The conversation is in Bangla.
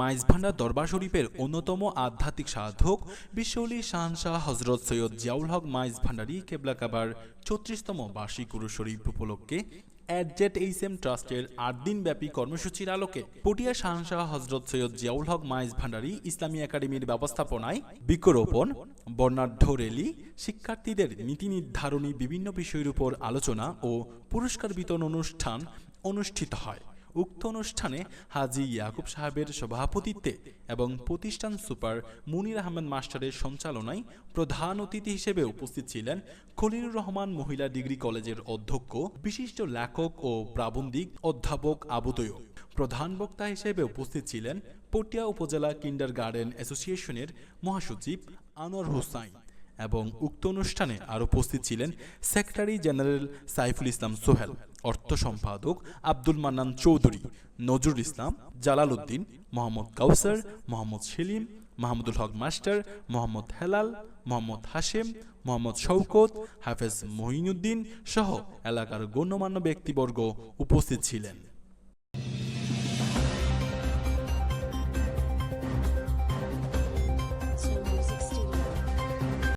মাইজ ভান্ডার দরবার শরীফের অন্যতম আধ্যাত্মিক সাধক বিশ্বলি শাহনশাহ হজরত সৈয়দ জিয়াউল হক মাইজ ভান্ডারী কেবলা কাবার চৌত্রিশতম বার্ষিক গুরু শরীফ উপলক্ষে অ্যাডজেট এইচ এম ট্রাস্টের আট দিনব্যাপী কর্মসূচির আলোকে পটিয়া শাহনশাহ হজরত সৈয়দ জিয়াউল হক মাইজ ভান্ডারী ইসলামী একাডেমির ব্যবস্থাপনায় বৃক্ষরোপণ, বর্ণাঢ্য রেলি, শিক্ষার্থীদের নীতি নির্ধারণী বিভিন্ন বিষয়ের উপর আলোচনা ও পুরস্কার বিতরণ অনুষ্ঠান অনুষ্ঠিত হয়। উক্ত অনুষ্ঠানে হাজি ইয়াকুব সাহেবের সভাপতিত্বে এবং প্রতিষ্ঠান সুপার মুনির আহমেদ মাস্টারের সঞ্চালনায় প্রধান অতিথি হিসেবে উপস্থিত ছিলেন খলিলুর রহমান মহিলা ডিগ্রি কলেজের অধ্যক্ষ, বিশিষ্ট লেখক ও প্রাবন্ধিক অধ্যাপক আবুতয় প্রধান বক্তা হিসেবে উপস্থিত ছিলেন পটিয়া উপজেলা কিন্ডার গার্ডেন অ্যাসোসিয়েশনের মহাসচিব আনোয়ার হোসাইন এবং উক্ত অনুষ্ঠানে আরও উপস্থিত ছিলেন সেক্রেটারি জেনারেল সাইফুল ইসলাম সোহেল। অর্থ সম্পাদক আব্দুল মান্নান চৌধুরী, নজরুল ইসলাম জালাল উদ্দিন মোহাম্মদ কাউসার, মোহাম্মদ সেলিম, মাহমুদুল হক মাস্টার, মোহাম্মদ হেলাল, মোহাম্মদ হাশেম, মোহাম্মদ শওকত, হাফেজ মহিনুদ্দিন সহ এলাকার গণ্যমান্য ব্যক্তিবর্গ উপস্থিত ছিলেন।